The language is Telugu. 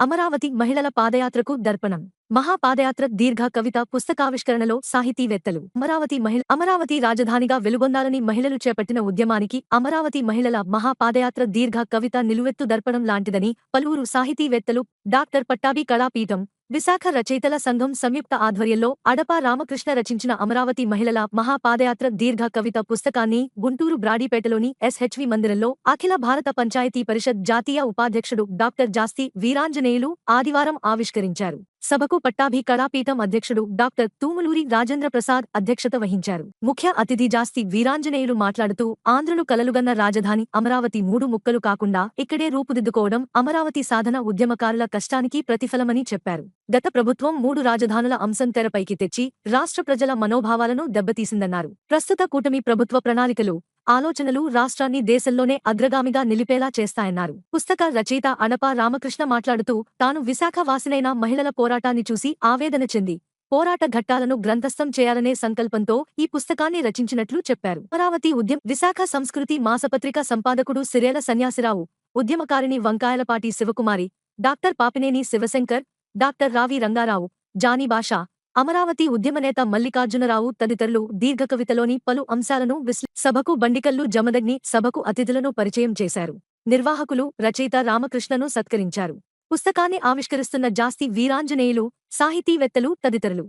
అమరావతి మహిళల పాదయాత్రకు దర్పణం. మహాపాదయాత్ర దీర్ఘ కవిత పుస్తకావిష్కరణలో సాహితీవేత్తలు. అమరావతి మహిళ అమరావతి రాజధానిగా వెలుగొందాలని మహిళలు చేపట్టిన ఉద్యమానికి అమరావతి మహిళల మహాపాదయాత్ర దీర్ఘ కవిత నిలువెత్తు దర్పణం లాంటిదని పలువురు సాహితీవేత్తలు డాక్టర్ పట్టాభి కళాపీఠం విశాఖ రచయితల సంఘం సంయుక్త ఆధ్వర్యంలో అడపా రామకృష్ణ రచించిన అమరావతి మహిళల మహాపాదయాత్ర దీర్ఘ కవిత పుస్తకాన్ని గుంటూరు బ్రాడీపేటలోని ఎస్హెచ్వి మందిరంలో అఖిల భారత పంచాయతీ పరిషత్ జాతీయ ఉపాధ్యక్షుడు డాక్టర్ జాస్తి వీరాంజనేయులు ఆదివారం ఆవిష్కరించారు. సభకు పట్టాభి కళాపీఠం అధ్యక్షుడు డాక్టర్ తూములూరి రాజేంద్ర ప్రసాద్ అధ్యక్షత వహించారు. ముఖ్య అతిథి జాస్తి వీరాంజనేయులు మాట్లాడుతూ ఆంధ్రులు కలలుగన్న రాజధాని అమరావతి మూడు ముక్కలు కాకుండా ఇక్కడే రూపుదిద్దుకోవడం అమరావతి సాధన ఉద్యమకారుల కష్టానికి ప్రతిఫలమని చెప్పారు. గత ప్రభుత్వం మూడు రాజధానుల అంశం తెరపైకి తెచ్చి రాష్ట్ర ప్రజల మనోభావాలను దెబ్బతీసిందన్నారు. ప్రస్తుత కూటమి ప్రభుత్వ ప్రణాళికలు ఆలోచనలు రాష్ట్రాన్ని దేశంలోనే అగ్రగామిగా నిలిపేలా చేస్తాయన్నారు. పుస్తక రచయిత అడపా రామకృష్ణ మాట్లాడుతూ తాను విశాఖ వాసినైన మహిళల పోరాటాన్ని చూసి ఆవేదన చెంది పోరాట ఘట్టాలను గ్రంథస్థం చేయాలనే సంకల్పంతో ఈ పుస్తకాన్ని రచించినట్లు చెప్పారు. అమరావతి ఉద్యమ విశాఖ సంస్కృతి మాసపత్రిక సంపాదకుడు సిరేల సన్యాసిరావు ఉద్యమకారిణి Vankayalapati Sivakumari doctor Papineni Sivasankar doctor Ravi Rangarao Johnny Basha Amaravati ఉద్యమనేత మల్లికార్జునరావు తదితరులు దీర్ఘకవితలోని పలు అంశాలను విశ్లే సభకు బండికల్లు జమదగ్ని సభకు అతిథులను పరిచయం చేశారు. నిర్వాహకులు రచయిత రామకృష్ణను సత్కరించారు. పుస్తకాన్ని ఆవిష్కరిస్తున్న జాస్తి వీరాంజనేయులు సాహితీవేత్తలు తదితరులు.